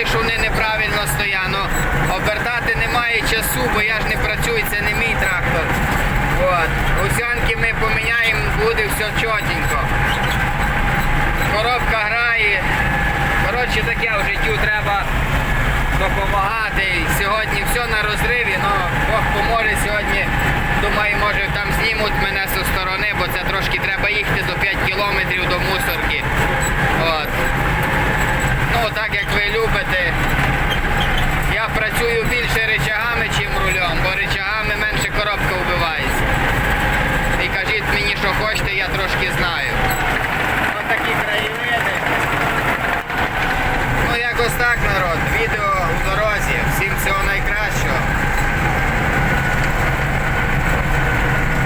знаю, що вони неправильно стоять, але обертати немає часу, бо я ж не працюю, це не мій трактор. От. Гусянки ми поміняємо, буде все чотенько. Коробка грає. Коротше, таке в життю треба допомагати. Сьогодні все на розриві, але Бог поможе сьогодні. Думаю, може там знімуть мене зі сторони, бо це трошки треба їхати до 5 кілометрів до мусорки. Трошки знаю. Ось такі краєвиди. Ну якось так,